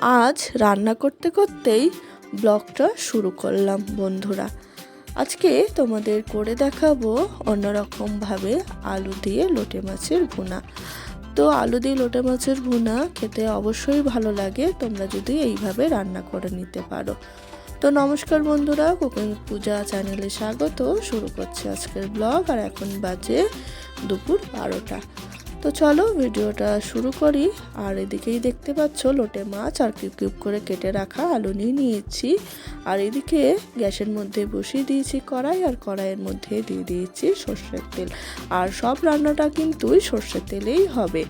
আজ রান্না করতে করতেই ব্লগটা শুরু করলাম, বন্ধুরা। আজকে তোমাদের করে দেখাবো অন্যরকমভাবে আলু দিয়ে লোটে মাছের ভুনা। তো আলু দিয়ে লোটে মাছের ভুনা খেতে অবশ্যই ভালো লাগে, তোমরা যদি এইভাবে রান্না করে নিতে পারো। তো নমস্কার, বন্ধুরা। কুকিং পূজা চ্যানেলে স্বাগত। শুরু করছে আজকের ব্লগ, আর এখন বাজে দুপুর বারোটা। তো চলো ভিডিওটা শুরু করি। আর এদিকেই দেখতে পাচ্ছ, লোটে মাছ আর কিউব কিউব করে কেটে রাখা আলু নিয়ে নিয়েছি। আর এদিকে গ্যাসের মধ্যে বসিয়ে দিয়েছি কড়াই আর কড়াইয়ের মধ্যে দিয়ে দিয়েছি সর্ষের তেল। আর সব রান্নাটা কিন্তু সর্ষের তেলেই হবে।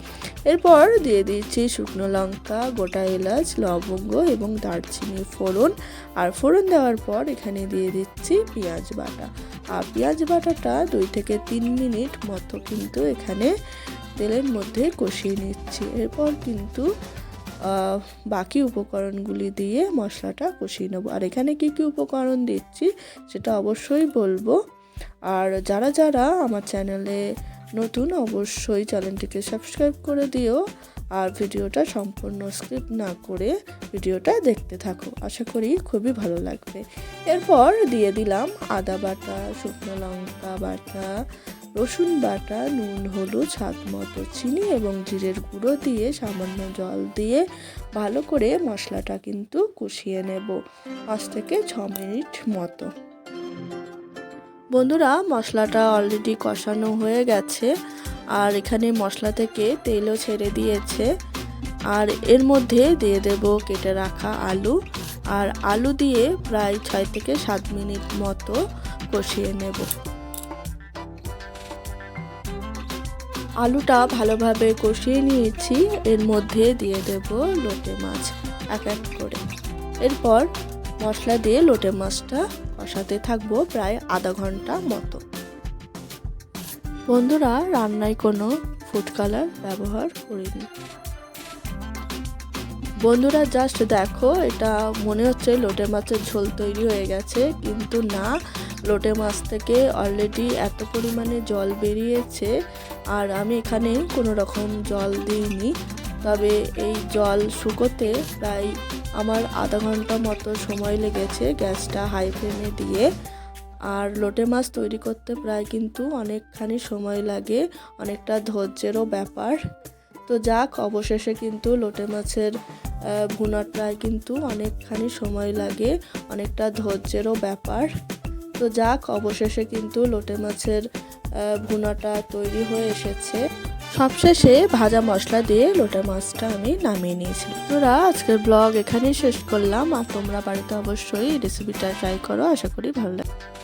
এরপর দিয়ে দিয়েছি শুকনো লঙ্কা, গোটা এলাচ, লবঙ্গ এবং দারচিনি ফোড়ন। আর ফোড়ন দেওয়ার পর এখানে দিয়ে দিচ্ছি পেঁয়াজ বাটা। আর পেঁয়াজ বাটাটা দুই থেকে তিন মিনিট মতো কিন্তু এখানে তেলের মধ্যে কষিয়ে নিচ্ছি। এরপর কিন্তু বাকি উপকরণগুলি দিয়ে মশলাটা কষিয়ে নেব। আর এখানে কি কি উপকরণ দিচ্ছি, সেটা অবশ্যই বলব। আর যারা যারা আমার চ্যানেলে নতুন, অবশ্যই চ্যানেলটিকে সাবস্ক্রাইব করে দিও। আর ভিডিওটা সম্পূর্ণ স্কিপ না করে ভিডিওটা দেখতে থাকো। আশা করি খুবই ভালো লাগবে। এরপর দিয়ে দিলাম আদা বাটা, শুকনো লঙ্কা বাটা রসুন বাটা, নুন, হলুদ, স্বাদ মতো চিনি এবং জিরের গুঁড়ো দিয়ে সামান্য জল দিয়ে ভালো করে মশলাটা কিন্তু কষিয়ে নেব পাঁচ থেকে ছ মিনিট মতো। বন্ধুরা, মশলাটা অলরেডি কষানো হয়ে গেছে আর এখানে মশলা থেকে তেলও ছেড়ে দিয়েছে। আর এর মধ্যে দিয়ে দেব কেটে রাখা আলু আর আলু দিয়ে প্রায় ছয় থেকে সাত মিনিট মতো কষিয়ে নেব। আলুটা ভালোভাবে কষিয়ে নিয়েছি। এর মধ্যে দিয়ে দেব লোটে মাছ, এক এক করে। এরপর মশলা দিয়ে লোটে মাছটা কষাতে থাকব প্রায় আধা ঘণ্টা মতো। বন্ধুরা, রান্নায় কোনো ফুড কালার ব্যবহার করিনি। বন্ধুরা জাস্ট দেখো, এটা মনে হচ্ছে লোটে মাছের ঝোল তৈরি হয়ে গেছে, কিন্তু না, লোটে মাছ থেকে অলরেডি এত পরিমাণে জল বেরিয়েছে, আর আমি এখানে কোনো রকম জল দিইনি। তবে এই জল শুকোতে প্রায় আমার আধা ঘণ্টা মতো সময় লেগেছে গ্যাসটা হাই ফ্লেমে দিয়ে। আর লোটে মাছ তৈরি করতে প্রায় কিন্তু অনেকখানি সময় লাগে, অনেকটা ধৈর্যেরও ব্যাপার। তো যাক, অবশেষে কিন্তু লোটে মাছের ভুনাটায় কিন্তু অনেকখানি সময় লাগে, অনেকটা ধৈর্যেরও ব্যাপার। তো যাক, অবশেষে কিন্তু লোটে মাছের ভুনাটা তৈরি হয়ে এসেছে। সবশেষে ভাজা মশলা দিয়ে লোটে মাছটা আমি নামিয়ে নিয়েছি। তোরা আজকের ব্লগ এখানেই শেষ করলাম। আর তোমরা বাড়িতে অবশ্যই রেসিপিটা ট্রাই করো। আশা করি ভালো লাগে